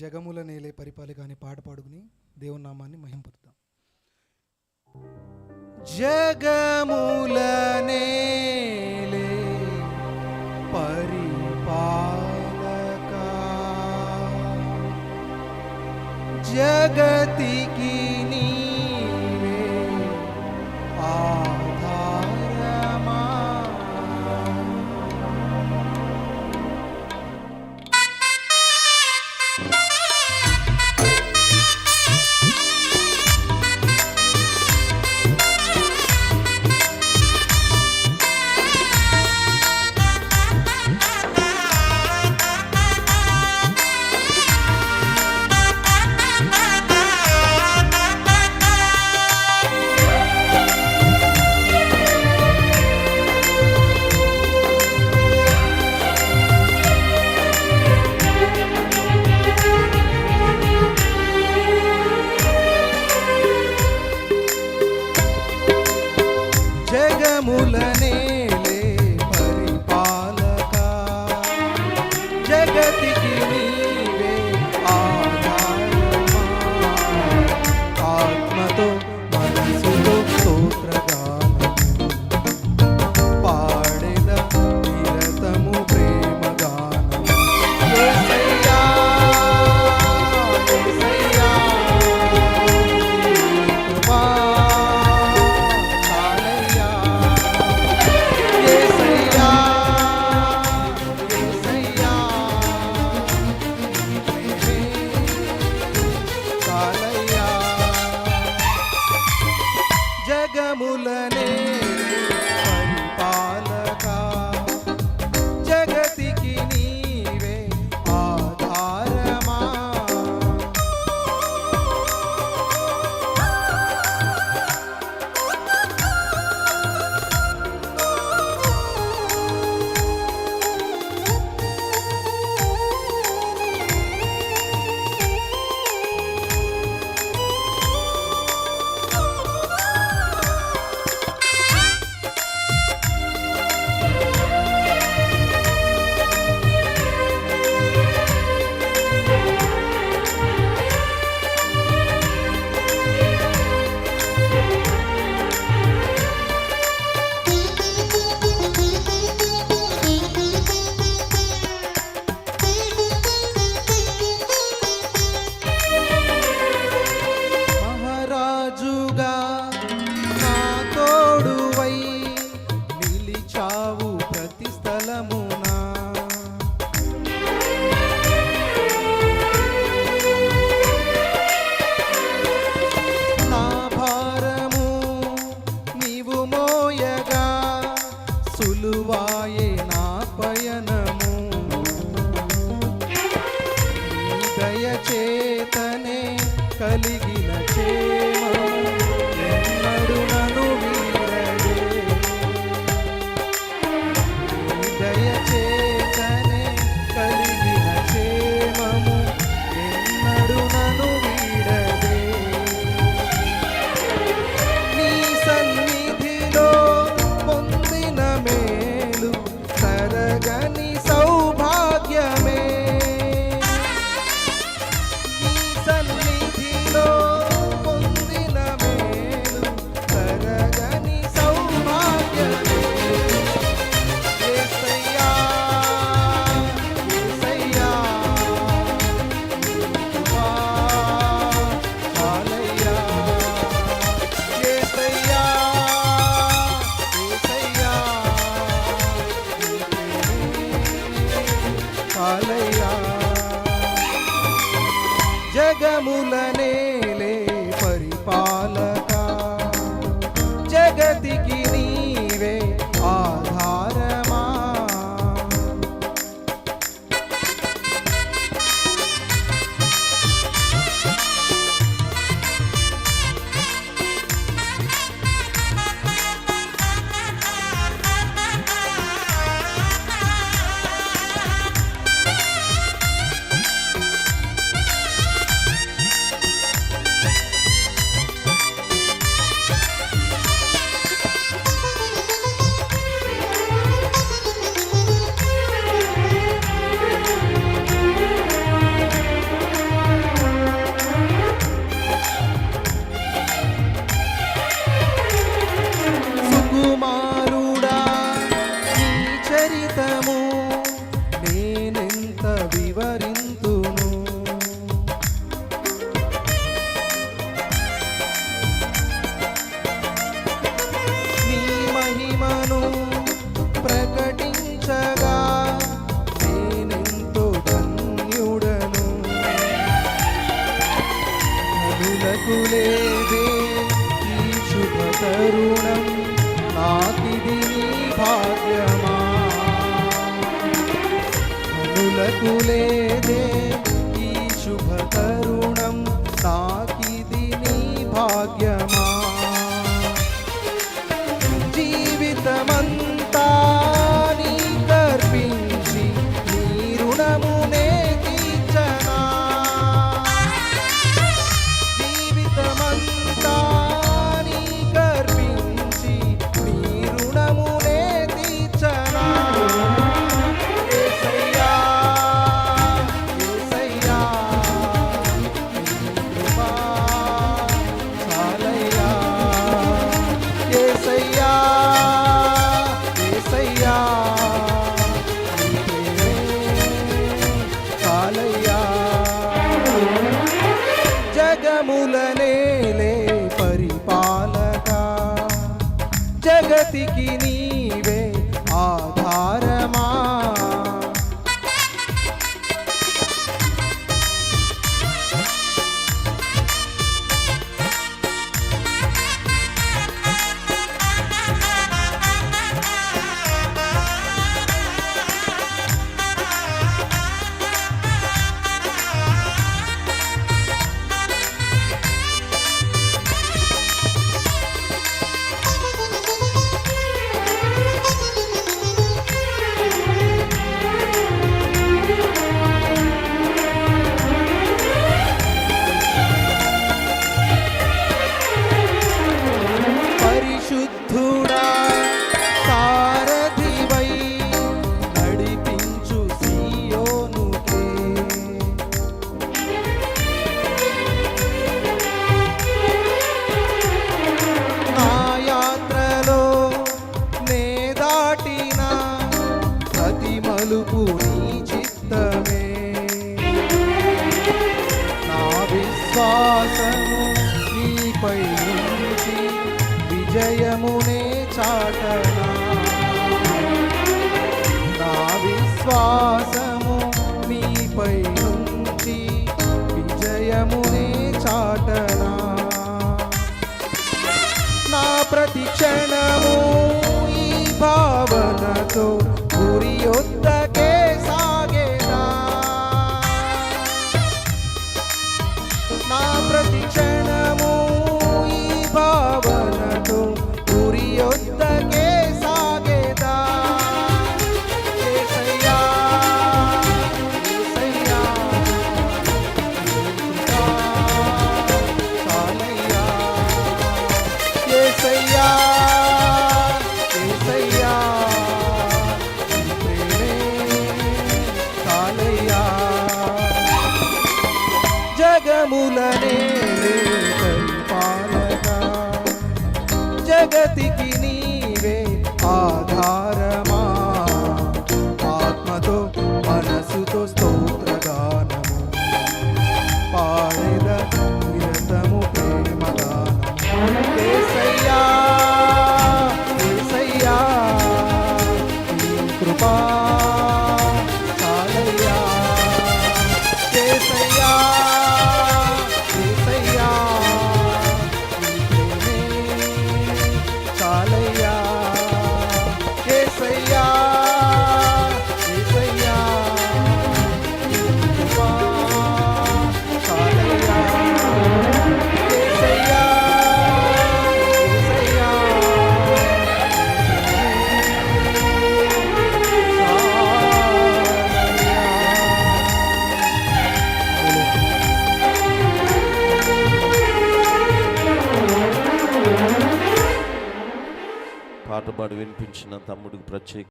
జగముల నేలే పరిపాలి అనే పాట పాడుకుని దేవుని నామాన్ని మహింపుతాం జగముల నేలే పరిపాలక జగతి పరిపాల तरुणं नातिदिनी भाग्यमा अनुलकुले மூலனே విశ్వాసము నీపై ఉంచి విజయమునే చాటనా. నా విశ్వాసము నీపై విజయమునే చాటనా. నా ప్రతి క్షణము ফুলরে ప్రేమించిన తమ్ముడికి ప్రత్యేక